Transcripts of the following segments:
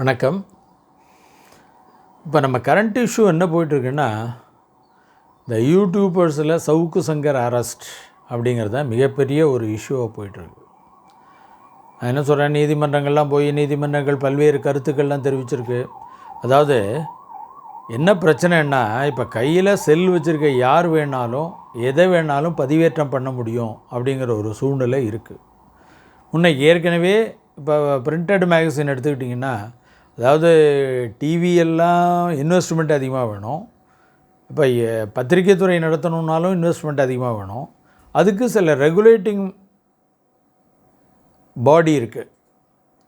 வணக்கம். இப்போ நம்ம கரண்ட் இஷ்யூ என்ன போயிட்டுருக்குன்னா இந்த யூடியூபர்ஸில் சவுக்கு சங்கர் அரெஸ்ட் அப்படிங்கிறது தான் மிகப்பெரிய ஒரு இஷ்யூவாக போயிட்டுருக்கு. நான் என்ன சொல்கிறேன் நீதிமன்றங்கள்லாம் போய் நீதிமன்றங்கள் பல்வேறு கருத்துக்கள்லாம் தெரிவிச்சிருக்கு. அதாவது என்ன பிரச்சனைன்னா இப்போ கையில் செல் வச்சுருக்க யார் வேணாலும் எதை வேணாலும் பதிவேற்றம் பண்ண முடியும் அப்படிங்கிற ஒரு சூழ்நிலை இருக்குது முன்ன ஏற்கனவே இப்போ பிரிண்டட் மேகசின் எடுத்துக்கிட்டிங்கன்னா அதாவது டிவி எல்லாம் இன்வெஸ்ட்மெண்ட் அதிகமாக வேணும். இப்போ எ- பத்திரிக்கை துறை நடத்தணுன்னாலும் இன்வெஸ்ட்மெண்ட் அதிகமாக வேணும். அதுக்கு சில ரெகுலேட்டிங் பாடி இருக்குது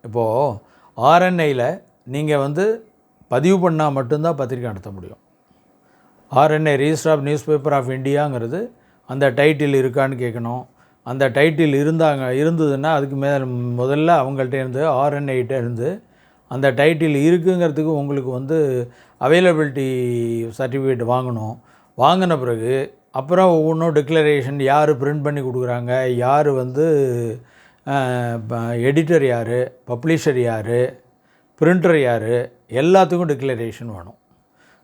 இப்போது ஆர்என்ஐயில் நீங்கள் வந்து பதிவு பண்ணால் மட்டும்தான் பத்திரிக்கை நடத்த முடியும். RNI register of newspaper of இந்தியாங்கிறது அந்த டைட்டில் இருக்கான்னு கேட்கணும். அந்த டைட்டில் இருந்தாங்க இருந்ததுன்னா அதுக்கு மேலே முதல்ல அவங்கள்ட்ட இருந்து ஆர்என்ஐட்ட இருந்து அந்த டைட்டில் இருக்குங்கிறதுக்கு உங்களுக்கு வந்து அவைலபிலிட்டி சர்டிஃபிகேட் வாங்கணும். வாங்கின பிறகு அப்புறம் ஒவ்வொன்றும் டிக்ளரேஷன் யார் பிரிண்ட் பண்ணி கொடுக்குறாங்க யார் வந்து எடிட்டர் யார் பப்ளிஷர் யார் பிரிண்டர் யார் எல்லாத்துக்கும் டிக்ளரேஷன் வேணும்.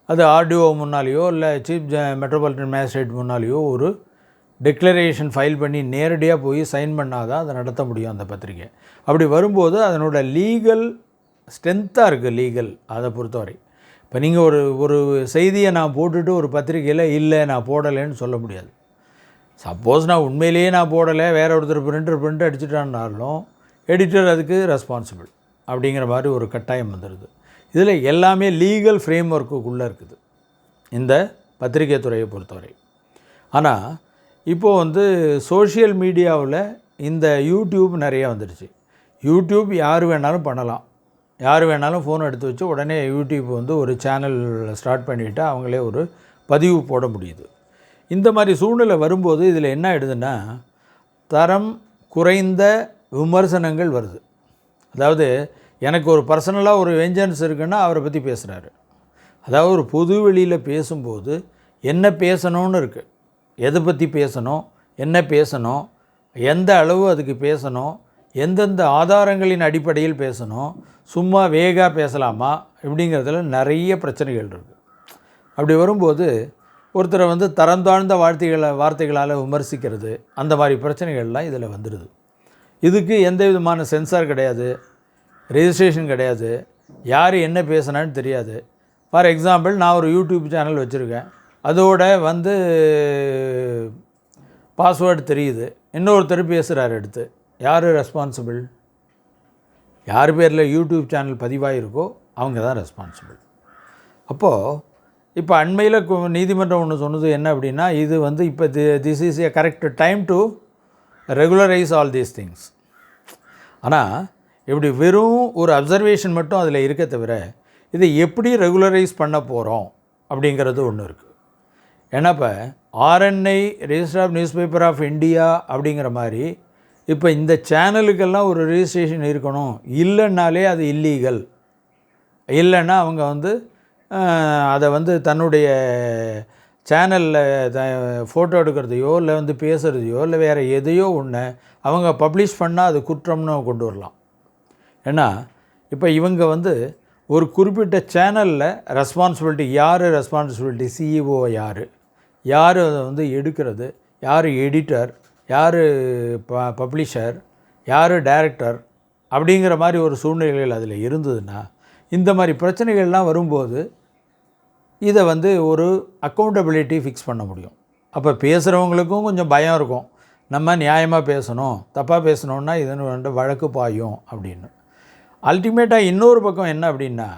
அது ஆர்டிஓ முன்னாலேயோ இல்லை சீஃப் ஜ மெட்ரோபாலிட்டன் மேஜிஸ்ட்ரேட் முன்னாலேயோ ஒரு டிக்ளரேஷன் ஃபைல் பண்ணி நேரடியாக போய் சைன் பண்ணாதான் அதை நடத்த முடியும் அந்த பத்திரிக்கை அப்படி வரும்போது அதனோட லீகல் ஸ்ட்ரென்த்தாக இருக்குது லீகல் அதை பொறுத்தவரை. இப்போ நீங்கள் ஒரு ஒரு செய்தியை நான் போட்டுட்டு ஒரு பத்திரிக்கையில் இல்லை நான் போடலைன்னு சொல்ல முடியாது. சப்போஸ் நான் உண்மையிலேயே நான் போடலை வேற ஒருத்தர் பிரிண்டர் பிரிண்ட் அடிச்சுட்டான்னாலும் எடிட்டர் அதுக்கு ரெஸ்பான்சிபிள் அப்படிங்கிற மாதிரி ஒரு கட்டாயம் வந்துடுது இதில் எல்லாமே லீகல் ஃப்ரேம் ஒர்க்குக்குள்ளே இருக்குது இந்த பத்திரிகை துறையை பொறுத்தவரை. ஆனால் இப்போது வந்து சோஷியல் மீடியாவில் இந்த யூடியூப் நிறைய வந்துடுச்சு யூடியூப் யார் வேணாலும் பண்ணலாம். யார் வேணாலும் ஃபோன் எடுத்து வச்சு உடனே யூடியூப் வந்து ஒரு சேனல் ஸ்டார்ட் பண்ணிவிட்டு அவங்களே ஒரு பதிவு போட முடியுது. இந்த மாதிரி சூழ்நிலை வரும்போது இதில் என்ன ஆயிடுதுன்னா தரம் குறைந்த விமர்சனங்கள் வருது. அதாவது எனக்கு ஒரு பர்சனலாக ஒரு வெஞ்சன்ஸ் இருக்குன்னா அவரை பற்றி பேசுகிறாரு அதாவது ஒரு பொது வெளியில் பேசும்போது என்ன பேசணும்னு இருக்குது எதை பற்றி பேசணும்? என்ன பேசணும்? எந்த அளவு அதுக்கு பேசணும்? எந்தெந்த ஆதாரங்களின் அடிப்படையில் பேசணும் சும்மா வேகாக பேசலாமா இப்படிங்கிறதுல நிறைய பிரச்சனைகள் இருக்குது அப்படி வரும்போது ஒருத்தரை வந்து தரம் தாழ்ந்த வார்த்தைகளை வார்த்தைகளால் விமர்சிக்கிறது அந்த மாதிரி பிரச்சனைகள்லாம் இதில் வந்துடுது. இதுக்கு எந்த விதமான சென்சார் கிடையாது ரெஜிஸ்ட்ரேஷன் கிடையாது யார் என்ன பேசுனான்னு தெரியாது. ஃபார் எக்ஸாம்பிள் நான் ஒரு யூடியூப் சேனல் வச்சுருக்கேன். அதோட வந்து பாஸ்வேர்டு தெரியுது. இன்னொருத்தர் பேசுகிறார் எடுத்து யார் ரெஸ்பான்சிபிள் யார் பேரில் யூடியூப் சேனல் பதிவாயிருக்கோ அவங்க தான் ரெஸ்பான்சிபிள் அப்போது இப்போ அண்மையில் நீதிமன்றம் ஒன்று சொன்னது என்ன அப்படின்னா இது வந்து இப்போ the this is a correct time to regularise all these things ஆனால் இப்படி வெறும் ஒரு அப்சர்வேஷன் மட்டும் அதில் இருக்க தவிர இதை எப்படி ரெகுலரைஸ் பண்ண போகிறோம் அப்படிங்கிறது ஒன்று இருக்குது ஏன்னா இப்போ RNI register of newspaper of India அப்படிங்கிற மாதிரி இப்போ இந்த சேனலுக்கெல்லாம் ஒரு ரிஜிஸ்ட்ரேஷன் இருக்கணும். இல்லைன்னாலே அது இல்லீகல் இல்லைன்னா அவங்க வந்து அதை வந்து தன்னுடைய சேனலில் த ஃபோட்டோ எடுக்கிறதையோ இல்லை வந்து பேசுகிறதையோ இல்லை வேறு எதையோ ஒன்று அவங்க பப்ளிஷ் பண்ணால் அது குற்றம்னு கொண்டு வரலாம். ஏன்னா இப்போ இவங்க வந்து ஒரு குறிப்பிட்ட சேனலில் ரெஸ்பான்சிபிலிட்டி யார் ரெஸ்பான்சிபிலிட்டி சிஇஓ யார்? யார் அதை வந்து எடுக்கிறது? யார் எடிட்டர் யார் ப பப்ளிஷர் யார் டைரக்டர் அப்படிங்கிற மாதிரி ஒரு சூழ்நிலைகள் அதில் இருந்ததுன்னா இந்த மாதிரி பிரச்சனைகள்லாம் வரும்போது இதை வந்து ஒரு அக்கௌண்டபிலிட்டி ஃபிக்ஸ் பண்ண முடியும். அப்போ பேசுகிறவங்களுக்கும் கொஞ்சம் பயம் இருக்கும். நம்ம நியாயமாக பேசணும் தப்பாக பேசணுன்னா இதன் வந்து வழக்கு பாயும் அப்படின்னு. அல்டிமேட்டாக இன்னொரு பக்கம் என்ன அப்படின்னா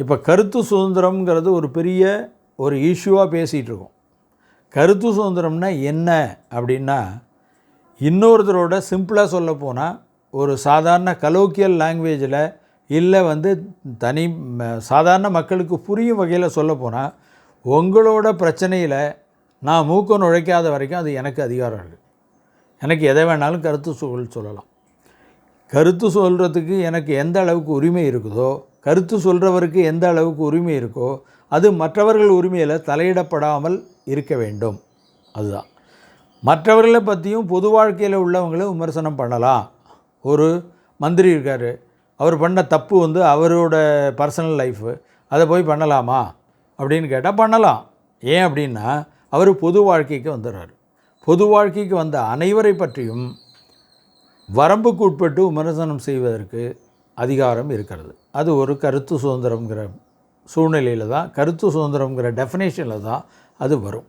இப்போ கருத்து சுதந்திரம்ங்கிறது ஒரு பெரிய ஒரு இஷ்யூவாக பேசிகிட்ருக்கோம் கருத்து சுதந்திரம்னா என்ன அப்படின்னா இன்னொருத்தரோட சிம்பிளாக சொல்ல போனால் ஒரு சாதாரண கலோக்கியல் லாங்குவேஜில் இல்லை வந்து தனி ம- சாதாரண மக்களுக்கு புரியும் வகையில் சொல்ல போனால் உங்களோட பிரச்சனையில் நான் மூக்க நுழைக்காத வரைக்கும் அது எனக்கு அதிகாரம் இருக்குது எனக்கு எதை வேணாலும் கருத்து சொல் சொல்லலாம். கருத்து சொல்கிறதுக்கு எனக்கு எந்த அளவுக்கு உரிமை இருக்குதோ கருத்து சொல்கிறவருக்கு எந்த அளவுக்கு உரிமை இருக்கோ அது மற்றவர்கள் உரிமையில் தலையிடப்படாமல் இருக்க வேண்டும். அதுதான். மற்றவர்களை பற்றியும் பொது வாழ்க்கையில் உள்ளவங்கள விமர்சனம் பண்ணலாம். ஒரு மந்திரி இருக்கார். அவர் பண்ண தப்பு வந்து அவரோட பர்சனல் லைஃபு அதை போய் பண்ணலாமா? அப்படின்னு கேட்டால் பண்ணலாம். ஏன் அப்படின்னா அவர் பொது வாழ்க்கைக்கு வந்துடுறாரு பொது வாழ்க்கைக்கு வந்த அனைவரை பற்றியும் வரம்புக்கு உட்பட்டு விமர்சனம் செய்வதற்கு அதிகாரம் இருக்கிறது. அது ஒரு கருத்து சுதந்திரம்ங்கிற சூழ்நிலையில் தான் கருத்து சுதந்திரம்ங்கிற டெஃபினேஷனில் தான் அது வரும்.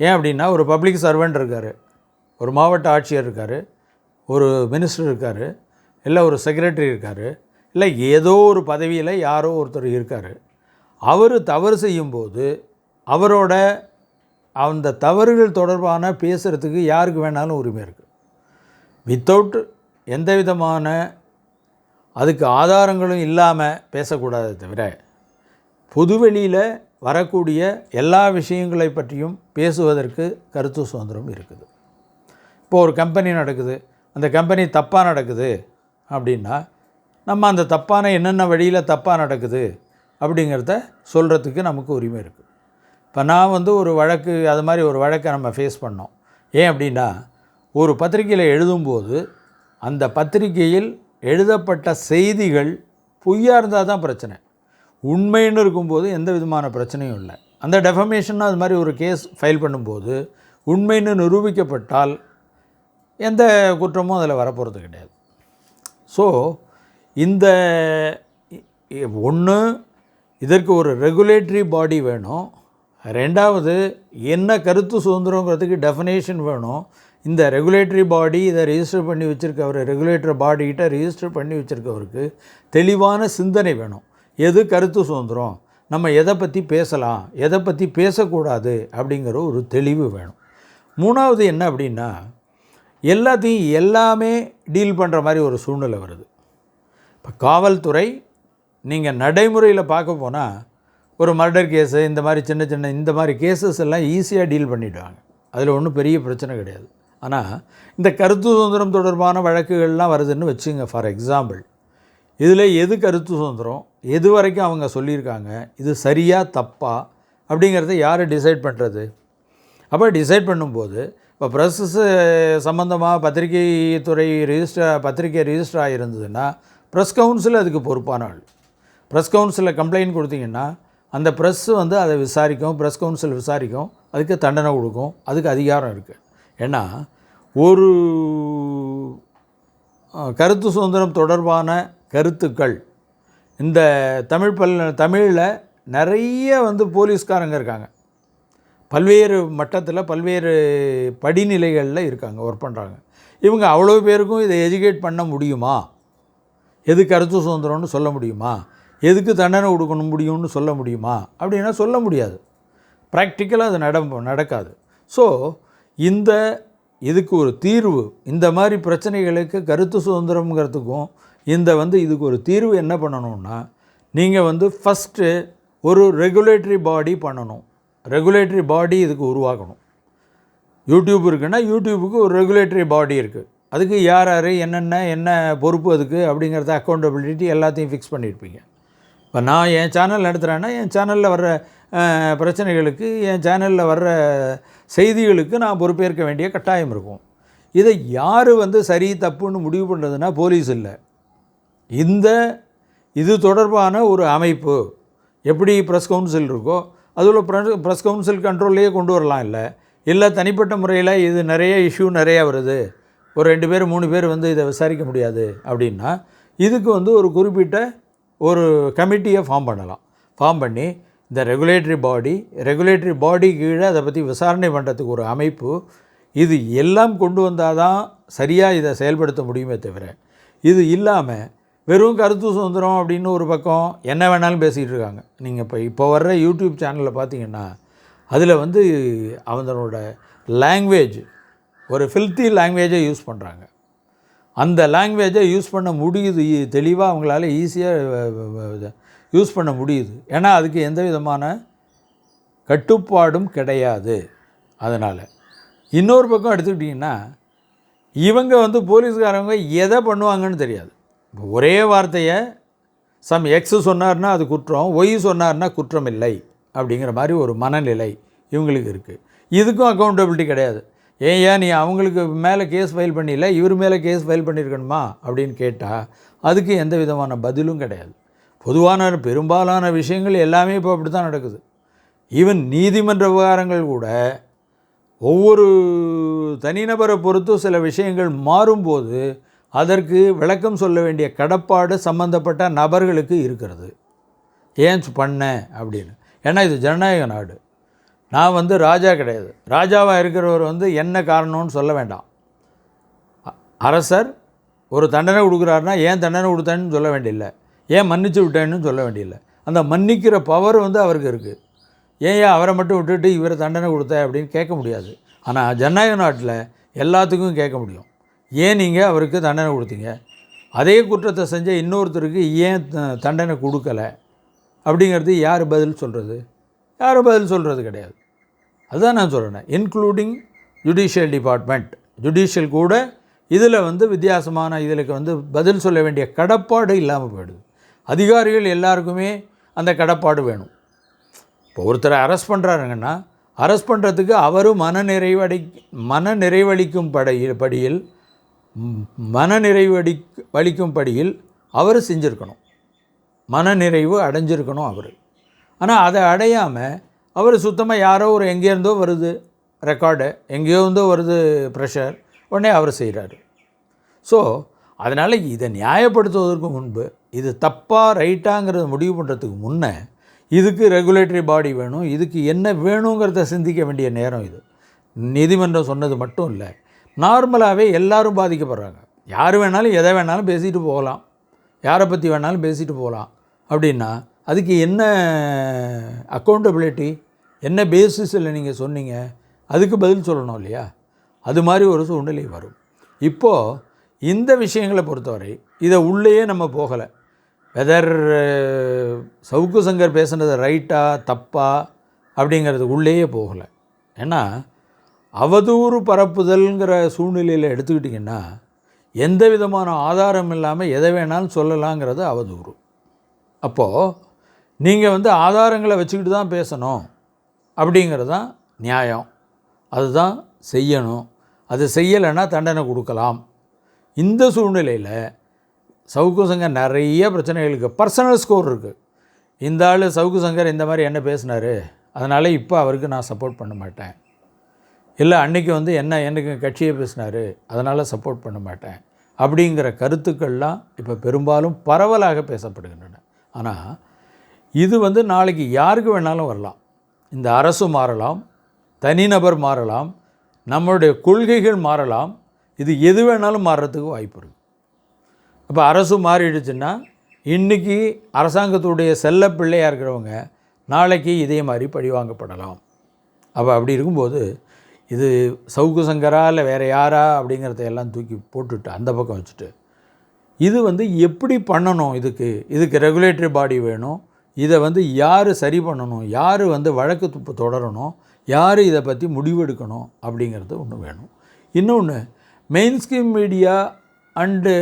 ஏன் அப்படின்னா ஒரு பப்ளிக் சர்வெண்ட் இருக்கார் ஒரு மாவட்ட ஆட்சியர் இருக்கார் ஒரு மினிஸ்டர் இருக்கார் இல்லை ஒரு செக்ரட்டரி இருக்கார் இல்லை ஏதோ ஒரு பதவியில் யாரோ ஒருத்தர் இருக்கார். அவர் தவறு செய்யும்போது அவரோட அந்த தவறுகள் தொடர்பான பேசுகிறதுக்கு யாருக்கு வேணாலும் உரிமை இருக்குது வித்தவுட் எந்த விதமான அதுக்கு ஆதாரங்களும் இல்லாமல் பேசக்கூடாதே தவிர பொதுவெளியில் வரக்கூடிய எல்லா விஷயங்களை பற்றியும் பேசுவதற்கு கருத்து சுதந்திரம் இருக்குது. இப்போ ஒரு கம்பெனி நடக்குது அந்த கம்பெனி தப்பாக நடக்குது அப்படின்னா நம்ம அந்த தப்பான என்னென்ன வழியில் தப்பாக நடக்குது அப்படிங்கிறத சொல்கிறதுக்கு நமக்கு உரிமை இருக்குது இப்போ நான் வந்து ஒரு வழக்கு அது மாதிரி ஒரு வழக்கை நம்ம ஃபேஸ் பண்ணோம். ஏன் அப்படின்னா ஒரு பத்திரிக்கையில் எழுதும்போது அந்த பத்திரிக்கையில் எழுதப்பட்ட செய்திகள் பொய்யாக இருந்தால் தான் பிரச்சனை. உண்மைன்னு இருக்கும்போது எந்த விதமான பிரச்சனையும் இல்லை. அந்த டெஃபமேஷன் அது மாதிரி ஒரு கேஸ் ஃபைல் பண்ணும்போது உண்மைன்னு நிரூபிக்கப்பட்டால் எந்த குற்றமும் அதில் வரப்போகிறது கிடையாது. ஸோ இந்த ஒன்று இதற்கு ஒரு ரெகுலேட்டரி பாடி வேணும். ரெண்டாவது என்ன கருத்து சுதந்திரங்கிறதுக்கு டெஃபினேஷன் வேணும். இந்த ரெகுலேட்டரி பாடி இதை ரிஜிஸ்டர் பண்ணி வச்சுருக்கவர் ரெகுலேட்டர் பாடிக்கிட்ட ரிஜிஸ்டர் பண்ணி வச்சுருக்கவருக்கு தெளிவான சிந்தனை வேணும். எது கருத்து சுதந்திரம்? நம்ம எதை பற்றி பேசலாம்? எதை பற்றி பேசக்கூடாது? அப்படிங்கிற ஒரு தெளிவு வேணும். மூணாவது என்ன அப்படின்னா எல்லாத்தையும் எல்லாமே டீல் பண்ணுற மாதிரி ஒரு சூழ்நிலை வருது. இப்போ காவல்துறை நீங்கள் நடைமுறையில் பார்க்க போனால் ஒரு மர்டர் கேஸு இந்த மாதிரி சின்ன சின்ன இந்த மாதிரி கேசஸ் எல்லாம் ஈஸியாக டீல் பண்ணிவிடுவாங்க அதில் ஒன்றும் பெரிய பிரச்சனை கிடையாது. ஆனால் இந்த கருத்து சுதந்திரம் தொடர்பான வழக்குகள்லாம் வருதுன்னு வச்சுங்க ஃபார் எக்ஸாம்பிள் இதில் எது கருத்து சுதந்திரம்? எது வரைக்கும் அவங்க சொல்லியிருக்காங்க? இது சரியாக தப்பா? அப்படிங்கிறத யார் டிசைட் பண்ணுறது அப்போ டிசைட் பண்ணும்போது இப்போ ப்ரெஸ்ஸு சம்மந்தமாக பத்திரிகை துறை ரிஜிஸ்டர் பத்திரிகை ரிஜிஸ்டர் ஆகிருந்ததுன்னா ப்ரெஸ் கவுன்சில் அதுக்கு பொறுப்பான ஆள். ப்ரெஸ் கவுன்சிலில் கம்ப்ளைண்ட் கொடுத்தீங்கன்னா அந்த ப்ரெஸ்ஸு வந்து அதை விசாரிக்கும் ப்ரெஸ் கவுன்சில் விசாரிக்கும் அதுக்கு தண்டனை கொடுக்கும் அதுக்கு அதிகாரம் இருக்குது ஏன்னா ஒரு கருத்து சுதந்திரம் தொடர்பான கருத்துக்கள். இந்த தமிழ் பல் தமிழில் நிறைய வந்து போலீஸ்காரங்க இருக்காங்க. பல்வேறு மட்டத்தில் பல்வேறு படிநிலைகளில் இருக்காங்க ஒர்க் பண்ணுறாங்க இவங்க அவ்வளோ பேருக்கும் இதை எஜுகேட் பண்ண முடியுமா? எது கருத்து சுதந்திரம்னு சொல்ல முடியுமா? எதுக்கு தண்டனை கொடுக்கணும் முடியும்னு சொல்ல முடியுமா? அப்படின்னா சொல்ல முடியாது. ப்ராக்டிக்கலாக அது நட நடக்காது. ஸோ இந்த இதுக்கு ஒரு தீர்வு இந்த மாதிரி பிரச்சனைகளுக்கு கருத்து சுதந்திரம்ங்கிறதுக்கும் இந்த வந்து இதுக்கு ஒரு தீர்வு என்ன பண்ணணும்னா நீங்கள் வந்து ஃபஸ்ட்டு ஒரு ரெகுலேட்டரி பாடி பண்ணணும். ரெகுலேட்டரி பாடி இதுக்கு உருவாக்கணும். யூடியூப் இருக்குன்னா யூடியூபுக்கு ஒரு ரெகுலேட்டரி பாடி இருக்குது அதுக்கு யார் யார் என்னென்ன என்ன பொறுப்பு அதுக்கு அப்படிங்கிறத அக்கௌண்டபிலிட்டி எல்லாத்தையும் ஃபிக்ஸ் பண்ணியிருப்பீங்க. இப்போ நான் என் சேனல் நடத்துகிறேன்னா என் சேனலில் வர்ற பிரச்சனைகளுக்கு என் சேனலில் வர்ற செய்திகளுக்கு நான் பொறுப்பேற்க வேண்டிய கட்டாயம் இருக்கும். இதை யார் வந்து சரி தப்புன்னு முடிவு பண்ணுறதுன்னா போலீஸ் இல்லை. இந்த இது தொடர்பான ஒரு அமைப்பு எப்படி ப்ரெஸ் கவுன்சில் இருக்கோ அதில் ப்ரெஸ் கவுன்சில் கண்ட்ரோல்லையே கொண்டு வரலாம் இல்லை. இல்லை தனிப்பட்ட முறையில் இது நிறைய இஷ்யூ நிறையா வருது. ஒரு ரெண்டு பேர் மூணு பேர் வந்து இதை விசாரிக்க முடியாது அப்படின்னா இதுக்கு வந்து ஒரு குறிப்பிட்ட ஒரு கமிட்டியை ஃபார்ம் பண்ணலாம். ஃபார்ம் பண்ணி இந்த ரெகுலேட்டரி பாடி ரெகுலேட்டரி பாடி கீழே அதை பற்றி விசாரணை பண்ணுறதுக்கு ஒரு அமைப்பு இது எல்லாம் கொண்டு வந்தால் தான் சரியாக இதை செயல்படுத்த முடியுமே தவிர இது இல்லாமல் வெறும் கருத்து சுதந்திரம் அப்படின்னு ஒரு பக்கம் என்ன வேணாலும் பேசிகிட்டு இருக்காங்க. நீங்கள் இப்போ இப்போ வர்ற யூடியூப் சேனலில் பார்த்தீங்கன்னா அதில் வந்து அவங்களோட லாங்குவேஜ் ஒரு ஃபில்த்தி லாங்குவேஜை யூஸ் பண்ணுறாங்க அந்த லாங்குவேஜை யூஸ் பண்ண முடியுது தெளிவாக அவங்களால ஈஸியாக யூஸ் பண்ண முடியுது. ஏன்னா அதுக்கு எந்த விதமான கட்டுப்பாடும் கிடையாது. அதனால் இன்னொரு பக்கம் எடுத்துக்கிட்டிங்கன்னா இவங்க வந்து போலீஸ்காரவங்க எதை பண்ணுவாங்கன்னு தெரியாது. ஒரே வார்த்தையை சம் எக்ஸ் சொன்னார்னா அது குற்றம் ஒய் சொன்னார்னா குற்றம் இல்லை அப்படிங்கிற மாதிரி ஒரு மனநிலை இவங்களுக்கு இருக்குது இதுக்கும் அக்கௌண்டபிலிட்டி கிடையாது. ஏன் ஏன் நீ அவங்களுக்கு மேலே கேஸ் ஃபைல் பண்ணியில இவர் மேலே கேஸ் ஃபைல் பண்ணியிருக்கணுமா அப்படின்னு கேட்டால் அதுக்கு எந்த விதமான பதிலும் கிடையாது. பொதுவான பெரும்பாலான விஷயங்கள் எல்லாமே இப்போ அப்படி தான் நடக்குது. ஈவன் நீதிமன்ற விவகாரங்கள் கூட ஒவ்வொரு தனிநபரை பொறுத்தும் சில விஷயங்கள் மாறும்போது அதற்கு விளக்கம் சொல்ல வேண்டிய கடப்பாடு சம்பந்தப்பட்ட நபர்களுக்கு இருக்கிறது. ஏன் பண்ண அப்படின்னு. ஏன்னா இது ஜனநாயக நாடு. நான் வந்து ராஜா கிடையாது. ராஜாவாக இருக்கிறவர் வந்து என்ன காரணம்னு சொல்ல வேண்டாம். அரசர் ஒரு தண்டனை கொடுக்குறாருன்னா ஏன் தண்டனை கொடுத்தேன்னு சொல்ல வேண்டியில்லை. ஏன் மன்னிச்சு விட்டேன்னு சொல்ல வேண்டியில்லை. அந்த மன்னிக்கிற பவர் வந்து அவருக்கு இருக்குது ஏன் ஏன் அவரை மட்டும் விட்டுட்டு இவரை தண்டனை கொடுத்த அப்படின்னு கேட்க முடியாது. ஆனால் ஜனநாயக நாட்டில் எல்லாத்துக்கும் கேட்க முடியும். ஏன் நீங்கள் அவருக்கு தண்டனை கொடுத்தீங்க? அதே குற்றத்தை செஞ்ச இன்னொருத்தருக்கு ஏன் தண்டனை கொடுக்கலை? அப்படிங்கிறது யார் பதில் சொல்கிறது யாரும் பதில் சொல்கிறது கிடையாது. அதுதான் நான் சொல்கிறேன் இன்க்ளூடிங் ஜுடிஷியல் டிபார்ட்மெண்ட் ஜுடிஷியல் கூட இதில் வந்து வித்தியாசமான இதிலுக்கு வந்து பதில் சொல்ல வேண்டிய கடப்பாடு இல்லாமல் போயிடுது. அதிகாரிகள் எல்லாருக்குமே அந்த கடப்பாடு வேணும். இப்போ ஒருத்தரை அரெஸ்ட் பண்ணுறாருங்கன்னா அரெஸ்ட் பண்ணுறதுக்கு அவரும் மன நிறைவடை மன நிறைவளிக்கும் படையில் படியில் மனநிறைவு மன அளிக்கும்படியில் வலிக்கும் படியில் அவர் செஞ்சுருக்கணும். மனநிறைவு அடைஞ்சிருக்கணும் அவர். ஆனால் அதை அடையாமல் அவர் சுத்தமாக யாரோ ஒரு எங்கேருந்தோ வருது ரெக்கார்டு எங்கேயோ இருந்தோ வருது ப்ரெஷர் உடனே அவர் செய்கிறாரு ஸோ அதனால் இதை நியாயப்படுத்துவதற்கு முன்பு இது தப்பாக ரைட்டாங்கிறத முடிவு பண்ணுறதுக்கு முன்னே இதுக்கு ரெகுலேட்டரி பாடி வேணும் இதுக்கு என்ன வேணுங்கிறத சிந்திக்க வேண்டிய நேரம் இது. நீதிமன்றம் சொன்னது மட்டும் இல்லை நார்மலாகவே எல்லாரும் பாதிக்கப்படுறாங்க. யார் வேணாலும் எதை வேணாலும் பேசிட்டு போகலாம். யாரை பற்றி வேணாலும் பேசிட்டு போகலாம். அப்படின்னா அதுக்கு என்ன அக்கௌண்டபிலிட்டி என்ன பேசிஸில் நீங்கள் சொன்னீங்க அதுக்கு பதில் சொல்லணும் இல்லையா? அது மாதிரி ஒரு சூழ்நிலை வரும். இப்போது இந்த விஷயங்களை பொறுத்தவரை இதை உள்ளேயே நம்ம போகலை. வெதர் சவுக்கு சங்கர் பேசுனது ரைட்டா தப்பா அப்படிங்கிறது உள்ளேயே போகலை. ஏன்னா அவதூறு பரப்புதல்ங்கிற சூழ்நிலையில் எடுத்துக்கிட்டிங்கன்னா எந்த விதமான ஆதாரம் இல்லாமல் எதை வேணாலும் சொல்லலாங்கிறது அவதூறு. அப்போது நீங்கள் வந்து ஆதாரங்களை வச்சுக்கிட்டு தான் பேசணும் அப்படிங்கிறது தான் நியாயம். அதுதான் செய்யணும். அது செய்யலைன்னா தண்டனை கொடுக்கலாம். இந்த சூழ்நிலையில் சவுக்கு சங்கர் நிறைய பிரச்சனைகளுக்கு பர்சனல் ஸ்கோர் இருக்குது இந்த ஆள் சவுக்கு சங்கர் இந்த மாதிரி என்ன பேசினார்? அதனால் இப்போ அவருக்கு நான் சப்போர்ட் பண்ண மாட்டேன். இல்லை அன்னைக்கு வந்து என்ன எனக்கு கட்சியை பேசினார் அதனால் சப்போர்ட் பண்ண மாட்டேன் அப்படிங்கிற கருத்துக்கள்லாம் இப்போ பெரும்பாலும் பரவலாக பேசப்படுகின்றன. ஆனால் இது வந்து நாளைக்கு யாருக்கு வேணாலும் வரலாம். இந்த அரசு மாறலாம் தனிநபர் மாறலாம் நம்மளுடைய கொள்கைகள் மாறலாம் இது எது வேணாலும் மாறுறதுக்கு வாய்ப்பு இருக்குது அப்போ அரசு மாறிடுச்சுன்னா இன்றைக்கி அரசாங்கத்துடைய செல்ல பிள்ளையாக இருக்கிறவங்க நாளைக்கு இதே மாதிரி பழிவாங்கப்படலாம். அப்போ அப்படி இருக்கும்போது இது சவுக்கு சங்கரா இல்லை வேறு யாரா அப்படிங்கிறத எல்லாம் தூக்கி போட்டுட்டு அந்த பக்கம் வச்சுட்டு இது வந்து எப்படி பண்ணணும் இதுக்கு? இதுக்கு ரெகுலேட்டரி பாடி வேணும். இதை வந்து யார் சரி பண்ணணும்? யார் வந்து வழக்கு துப்பு தொடரணும்? யார் இதை பற்றி முடிவெடுக்கணும் அப்படிங்கிறது ஒன்று வேணும். இன்னொன்று மெயின் ஸ்கீம் மீடியா அண்டு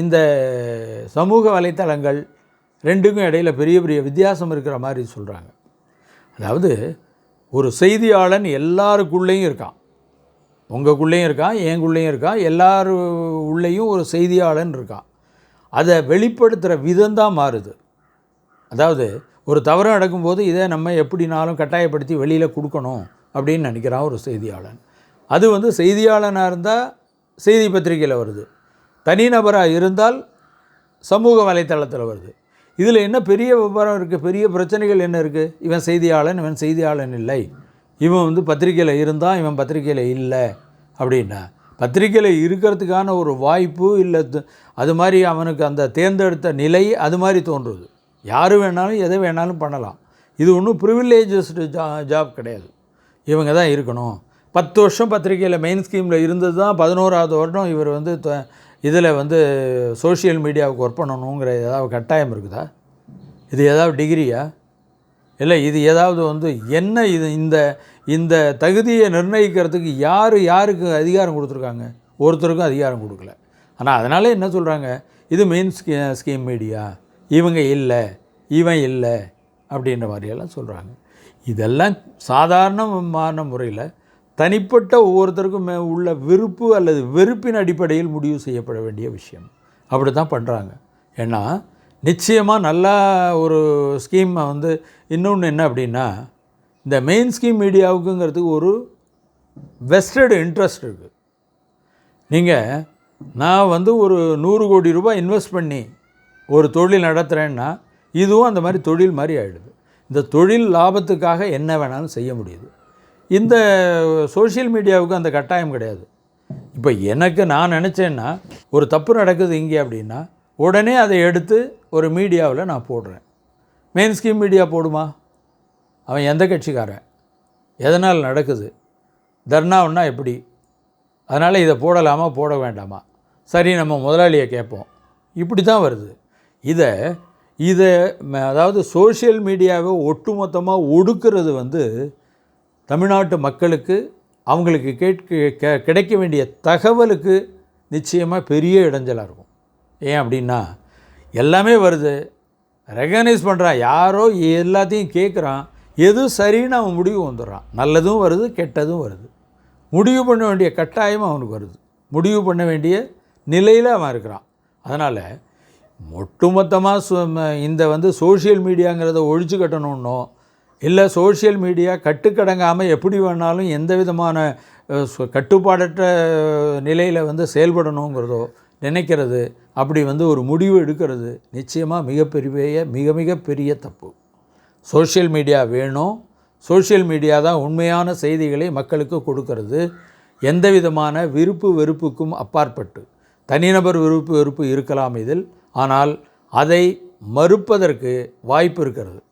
இந்த சமூக வலைத்தளங்கள் ரெண்டுக்கும் இடையில பெரிய பெரிய வித்தியாசம் இருக்கிற மாதிரி சொல்கிறாங்க அதாவது ஒரு செய்தியாளன் எல்லாருக்குள்ளேயும் இருக்கான். உங்களுக்குள்ளேயும் இருக்கான் எங்குள்ளேயும் இருக்கான் எல்லாரு உள்ளேயும் ஒரு செய்தியாளன் இருக்கான். அதை வெளிப்படுத்துகிற விதந்தான் மாறுது. அதாவது ஒரு தவறு நடக்கும்போது இதை நம்ம எப்படினாலும் கட்டாயப்படுத்தி வெளியில் கொடுக்கணும் அப்படின்னு நினைக்கிறான் ஒரு செய்தியாளன். அது வந்து செய்தியாளனாக இருந்தால் செய்தி பத்திரிகையில் வருது. தனிநபராக இருந்தால் சமூக வலைத்தளத்தில் வருது. இதில் என்ன பெரிய விவரம் இருக்குது பெரிய பிரச்சனைகள் என்ன இருக்குது இவன் செய்தியாளன் இவன் செய்தியாளன் இல்லை. இவன் வந்து பத்திரிக்கையில் இருந்தால் இவன் பத்திரிக்கையில் இல்லை அப்படின்னா பத்திரிக்கையில் இருக்கிறதுக்கான ஒரு வாய்ப்பு இல்லை. அது மாதிரி அவனுக்கு அந்த தேர்ந்தெடுத்த நிலை அது மாதிரி தோன்றுது. யார் வேணாலும் எதை வேணாலும் பண்ணலாம். இது ஒன்றும் ப்ரிவிலேஜஸ்டு ஜா ஜாப் கிடையாது. இவங்க தான் இருக்கணும். பத்து வருஷம் பத்திரிக்கையில் மெயின் ஸ்கீமில் இருந்தது தான் பதினோராவது வருடம் இவர் வந்து இதில் வந்து சோஷியல் மீடியாவுக்கு ஒர்க் பண்ணணுங்கிற ஏதாவது கட்டாயம் இருக்குதா? இது ஏதாவது டிகிரியா இல்லை இது ஏதாவது வந்து என்ன இது இந்த இந்த தகுதியை நிர்ணயிக்கிறதுக்கு யார் யாருக்கு அதிகாரம் கொடுத்துருக்காங்க? ஒருத்தருக்கும் அதிகாரம் கொடுக்கல. ஆனால் அதனால் என்ன சொல்கிறாங்க இது மெயின் ஸ்கீ ஸ்கீம் மீடியா இவங்க இல்லை இவன் இல்லை அப்படின்ற மாதிரியெல்லாம் சொல்கிறாங்க இதெல்லாம் சாதாரணமான முறையில் தனிப்பட்ட ஒவ்வொருத்தருக்கும் உள்ள விருப்பு அல்லது வெறுப்பின் அடிப்படையில் முடிவு செய்யப்பட வேண்டிய விஷயம். அப்படி தான் பண்ணுறாங்க ஏன்னா நிச்சயமாக நல்லா ஒரு ஸ்கீமை வந்து இன்னொன்று என்ன அப்படின்னா இந்த மெயின் ஸ்கீம் மீடியாவுக்குங்கிறதுக்கு ஒரு வெஸ்டட் இன்ட்ரெஸ்ட் இருக்குது நீங்கள் நான் வந்து ஒரு நூறு கோடி ரூபாய் இன்வெஸ்ட் பண்ணி ஒரு தொழில் நடத்துகிறேன்னா இதுவும் அந்த மாதிரி தொழில் மாதிரி ஆகிடுது இந்த தொழில் லாபத்துக்காக என்ன வேணாலும் செய்ய முடியுது. இந்த சோஷியல் மீடியாவுக்கு அந்த கட்டாயம் கிடையாது. இப்போ எனக்கு நான் நினச்சேன்னா ஒரு தப்பு நடக்குது இங்கே அப்படின்னா உடனே அதை எடுத்து ஒரு மீடியாவில் நான் போடுறேன். மெயின் ஸ்கீம் மீடியா போடுமா? அவன் எந்த கட்சிக்காரன்? எதனால் நடக்குது? தர்ணாவுன்னா எப்படி? அதனால் இதை போடலாமா போட வேண்டாமா? சரி நம்ம முதலாளியை கேட்போம். இப்படி தான் வருது. இதை இதை ம- அதாவது சோஷியல் மீடியாவை ஒட்டுமொத்தமாக ஒடுக்கிறது வந்து தமிழ்நாட்டு மக்களுக்கு அவங்களுக்கு கேட்க கிடைக்க வேண்டிய தகவலுக்கு நிச்சயமாக பெரிய இடைஞ்சலாக இருக்கும். ஏன் அப்படின்னா எல்லாமே வருது. ரெகனைஸ் பண்ணுறான் யாரோ எல்லாத்தையும் கேட்குறான் எது சரின்னு அவன் முடிவு வந்துடுறான். நல்லதும் வருது கெட்டதும் வருது. முடிவு பண்ண வேண்டிய கட்டாயம் அவனுக்கு வருது. முடிவு பண்ண வேண்டிய நிலையில் அவன் இருக்கிறான். அதனால் ஒட்டுமொத்தமாக இந்த வந்து சோஷியல் மீடியாங்கிறத ஒழிச்சு கட்டணுன்னோ இல்லை சோஷியல் மீடியா கட்டுக்கடங்காமல் எப்படி வேணாலும் எந்த விதமான சு- கட்டுப்பாடற்ற நிலையில் வந்து செயல்படணுங்கிறதோ நினைக்கிறது அப்படி வந்து ஒரு முடிவு எடுக்கிறது நிச்சயமாக மிகப்பெரிய மிக மிக பெரிய தப்பு. சோஷியல் மீடியா வேணும். சோஷியல் மீடியா தான் உண்மையான செய்திகளை மக்களுக்கு கொடுக்கறது. எந்த விதமான விருப்பு வெறுப்புக்கும் அப்பாற்பட்டு. தனிநபர் விருப்பு வெறுப்பு இருக்கலாம் இதில். ஆனால் அதை மறுப்பதற்கு வாய்ப்பு இருக்கிறது.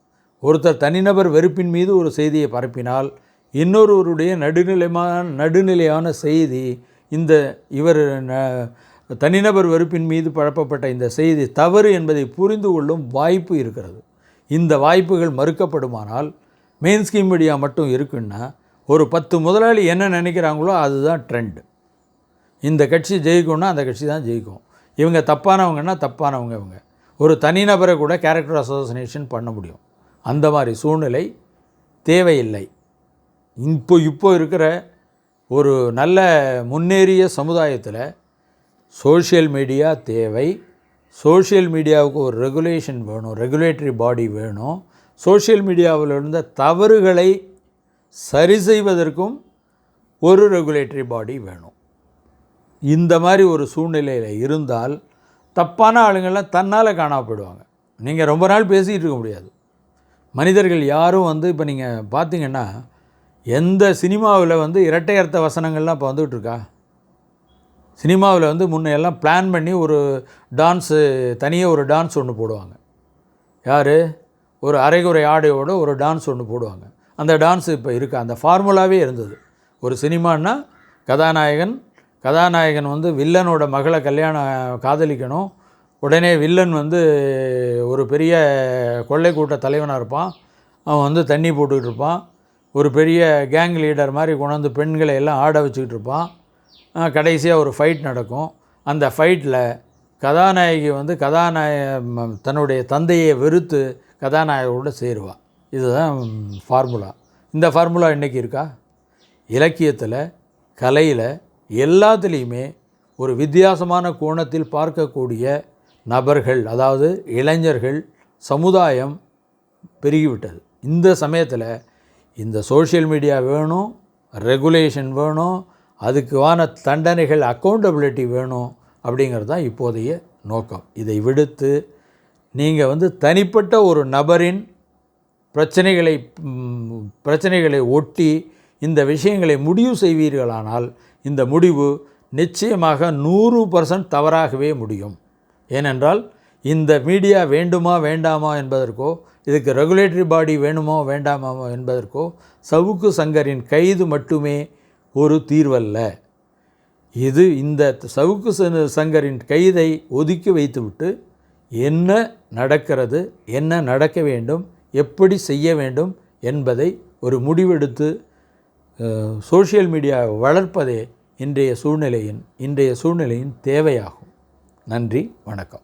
ஒருத்தர் தனிநபர் வெறுப்பின் மீது ஒரு செய்தியை பரப்பினால் இன்னொருவருடைய நடுநிலைமான நடுநிலையான செய்தி இந்த இவர் ந- தனிநபர் வெறுப்பின் மீது பரப்பப்பட்ட இந்த செய்தி தவறு என்பதை புரிந்து கொள்ளும் வாய்ப்பு இருக்கிறது. இந்த வாய்ப்புகள் மறுக்கப்படுமானால் மெயின் ஸ்கீம் மீடியா மட்டும் இருக்குன்னா ஒரு பத்து முதலாளி என்ன நினைக்கிறாங்களோ அதுதான் ட்ரெண்ட் இந்த கட்சி ஜெயிக்கும்னா அந்த கட்சி தான் ஜெயிக்கும். இவங்க தப்பானவங்கன்னா தப்பானவங்க இவங்க. ஒரு தனிநபரை கூட கேரக்டர் அசோசினேஷன் பண்ண முடியும். அந்த மாதிரி சூழ்நிலை தேவையில்லை. இப்போ இப்போ இருக்கிற ஒரு நல்ல முன்னேறிய சமுதாயத்தில் சோஷியல் மீடியா தேவை. சோஷியல் மீடியாவுக்கு ஒரு ரெகுலேஷன் வேணும் ரெகுலேட்டரி பாடி வேணும். சோஷியல் மீடியாவில் இருந்த தவறுகளை சரி செய்வதற்கும் ஒரு ரெகுலேட்டரி பாடி வேணும். இந்த மாதிரி ஒரு சூழ்நிலையில் இருந்தால் தப்பான ஆளுங்கள்லாம் தன்னால் காணாம போயிடுவாங்க. நீங்கள் ரொம்ப நாள் பேசிக்கிட்டு இருக்க முடியாது. மனிதர்கள் யாரும் வந்து இப்போ நீங்கள் பார்த்தீங்கன்னா எந்த சினிமாவில் வந்து இரட்டை அர்த்த வசனங்கள்லாம் இப்போ வந்துகிட்ருக்கா சினிமாவில் வந்து முன்னையெல்லாம் எல்லாம் பிளான் பண்ணி ஒரு டான்ஸு தனியாக ஒரு டான்ஸ் ஒன்று போடுவாங்க. யார்? ஒரு அரைகுறை ஆடையோட ஒரு டான்ஸ் ஒன்று போடுவாங்க. அந்த டான்ஸ் இப்போ இருக்கா? அந்த ஃபார்முலாவே இருந்தது. ஒரு சினிமான்னா கதாநாயகன் கதாநாயகன் வந்து வில்லனோட மகளை கல்யாணம் காதலிக்கணும். உடனே வில்லன் வந்து ஒரு பெரிய கொள்ளை கூட்ட தலைவனாக இருப்பான். அவன் வந்து தண்ணி போட்டுக்கிட்டு இருப்பான். ஒரு பெரிய கேங் லீடர் மாதிரி கொண்டாந்து பெண்களை எல்லாம் ஆட வச்சுக்கிட்டு இருப்பான். கடைசியாக ஒரு ஃபைட் நடக்கும். அந்த ஃபைட்டில் கதாநாயகி வந்து கதாநாய தன்னுடைய தந்தையை வெறுத்து கதாநாயகரோட சேருவாள் இதுதான் ஃபார்முலா இந்த ஃபார்முலா இன்றைக்கி இருக்கா? இலக்கியத்தில் கலையில் எல்லாத்துலேயுமே ஒரு வித்தியாசமான கோணத்தில் பார்க்கக்கூடிய நபர்கள் அதாவது இளைஞர்கள் சமுதாயம் பெருகிவிட்டது. இந்த சமயத்தில் இந்த சோஷியல் மீடியா வேணும் ரெகுலேஷன் வேணும் அதுக்கான தண்டனைகள் அக்கௌண்டபிலிட்டி வேணும் அப்படிங்கிறது தான் இப்போதைய நோக்கம். இதை விடுத்து நீங்கள் வந்து தனிப்பட்ட ஒரு நபரின் பிரச்சனைகளை பிரச்சனைகளை ஒட்டி இந்த விஷயங்களை முடிவு செய்வீர்களானால் இந்த முடிவு நிச்சயமாக நூறு பர்சன்ட் தவறாகவே முடியும். ஏனென்றால் இந்த மீடியா வேண்டுமா வேண்டாமா என்பதற்கோ இதுக்கு ரெகுலேட்டரி பாடி வேணுமோ வேண்டாமா என்பதற்கோ சவுக்கு சங்கரின் கைது மட்டுமே ஒரு தீர்வல்ல. இது இந்த சவுக்கு ச- சங்கரின் கைதை ஒதுக்கி வைத்துவிட்டு என்ன நடக்கிறது என்ன நடக்க வேண்டும் எப்படி செய்ய வேண்டும் என்பதை ஒரு முடிவெடுத்து சோஷியல் மீடியா வளர்ப்பதே இன்றைய சூழ்நிலையின் இன்றைய சூழ்நிலையின் தேவையாகும். நன்றி வணக்கம்.